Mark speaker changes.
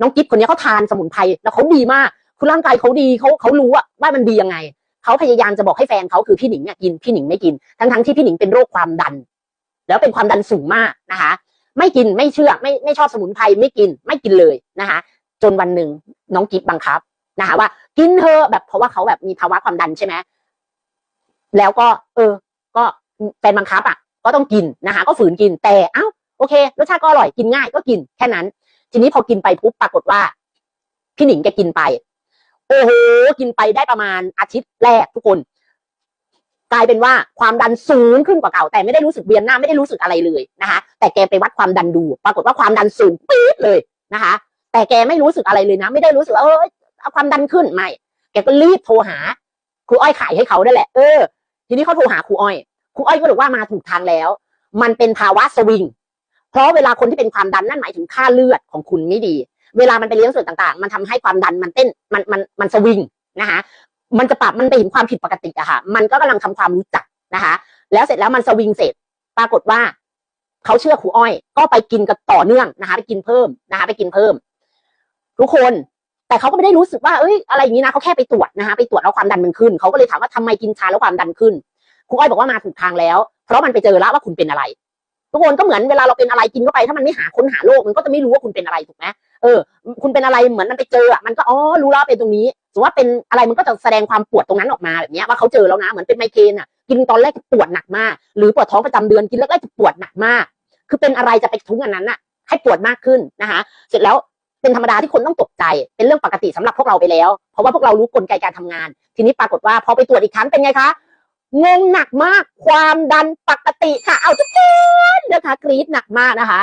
Speaker 1: น้องกิฟคนนี้เขาทานสมุนไพรแล้วเขาดีมากคือร่างกายเขาดีเขาเขารู้อะว่ามันดียังไงเขาพยายามจะบอกให้แฟนเขาคือพี่หนิงอะกินพี่หนิงไม่กิน ทั้งทั้งๆที่พี่หนิงเป็นโรคความดัน แล้วเป็นความดันสูงมากนะคะ ไม่กินไม่เชื่อไม่ไม่ชอบสมุนไพรไม่กินไม่กินเลยนะคะ จนวันหนึ่งน้องกิฟบังคับนะคะว่ากินเธอแบบเพราะว่าเขาแบบมีภาวะความดันใช่ไหมแล้วก็ เออ ก็แฟนบังคับอะก็ต้องกินนะคะ ก็ฝืนกินแต่เอ้าโอเครสชาติก็อร่อยกินง่ายก็กินแค่นั้น ทีนี้พอกินไปปุ๊บปรากฏว่า พี่หนิงแกกินไป โอ้โหกินไปได้ประมาณอาทิตย์แรกทุกคน กลายเป็นว่าความดันสูงขึ้นกว่าเก่า แต่ไม่ได้รู้สึกเวียนหน้าไม่ได้รู้สึกอะไรเลยนะคะ แต่แกไปวัดความดันดู ปรากฏว่าความดันสูงปี๊ดเลยนะคะ แต่แกไม่รู้สึกอะไรเลยนะ ไม่ได้รู้สึกเออความดันขึ้นไม่แกก็รีบโทรหาครูอ้อยขายให้เขาได้แหละเออทีนี้เขาโทรหาครูอ้อยครูอ้อยก็บอกว่ามาถูกทางแล้ว มันเป็นภาวะสวิง เพราะเวลาคนที่เป็นความดันนั่นหมายถึงค่าเลือดของคุณไม่ดี เวลามันไปเลี้ยงส่วนต่างๆ มันทำให้ความดันมันเต้นมันมันมันสวิงนะคะมันจะปรับมันไปเห็นความผิดปกติอะค่ะ มันก็กำลังทำความรู้จักนะคะ แล้วเสร็จแล้วมันสวิงเสร็จ ปรากฏว่าเขาเชื่อครูอ้อย ก็ไปกินกันต่อเนื่องนะคะ ไปกินเพิ่มนะคะ ไปกินเพิ่ม ทุกคนแต่เขาก็ไม่ได้รู้สึกว่าเอ้ยอะไรอย่างนี้นะเขาแค่ไปตรวจนะคะ ไปตรวจแล้วความดันมันขึ้นเขาก็เลยถามว่าทำไมกินชาแล้วความดันขึ้นครูอ้อยบอกว่ามาถูกทางแล้ว เพราะมันไปเจอแล้วว่าคุณเป็นอะไร ทุกคนก็เหมือนเวลาเราเป็นอะไรกินเข้าไป ถ้ามันไม่หาค้นหาโรคมันก็จะไม่รู้ว่าคุณเป็นอะไรถูกไหมเออ คุณเป็นอะไรเหมือนมันไปเจออะมันก็อ๋อรู้แล้วเป็นตรงนี้สมมติว่าเป็นอะไรมันก็จะแสดงความปวดตรงนั้นออกมาแบบนี้ว่าเขาเจอแล้วนะเหมือนเป็นไมเกรนอะกินตอนแรกปวดหนักมาก หรือปวดท้องประจำเดือนกินแล้วก็จะปวดหนักมาก คือเป็นอะไรจะไปทุกข์อันนั้นน่ะ ให้ปวดมากขึ้นนะคะเสร็จแล้วเป็นธรรมดาที่คนต้องตกใจ เป็นเรื่องปกติสำหรับพวกเราไปแล้ว เพราะว่าพวกเรารู้กลไกการทำงาน ทีนี้ปรากฏว่าพอไปตรวจอีกครั้งเป็นไงคะ งงหนักมากความดันปกติค่ะ เอาทุกคนนะคะกรี๊ดหนักมากนะคะ